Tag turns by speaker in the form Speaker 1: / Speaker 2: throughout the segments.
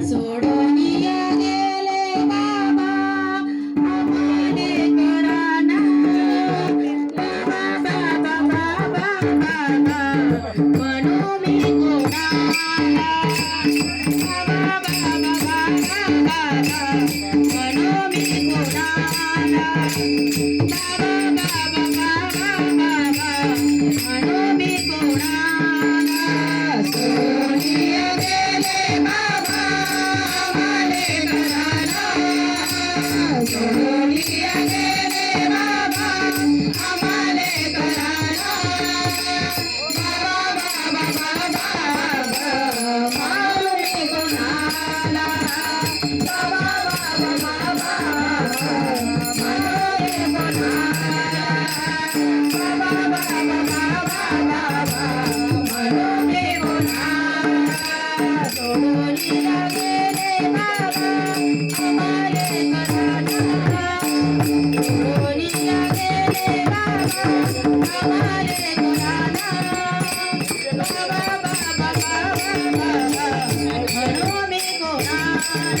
Speaker 1: Bye. Bye. Bye.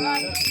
Speaker 1: Bye.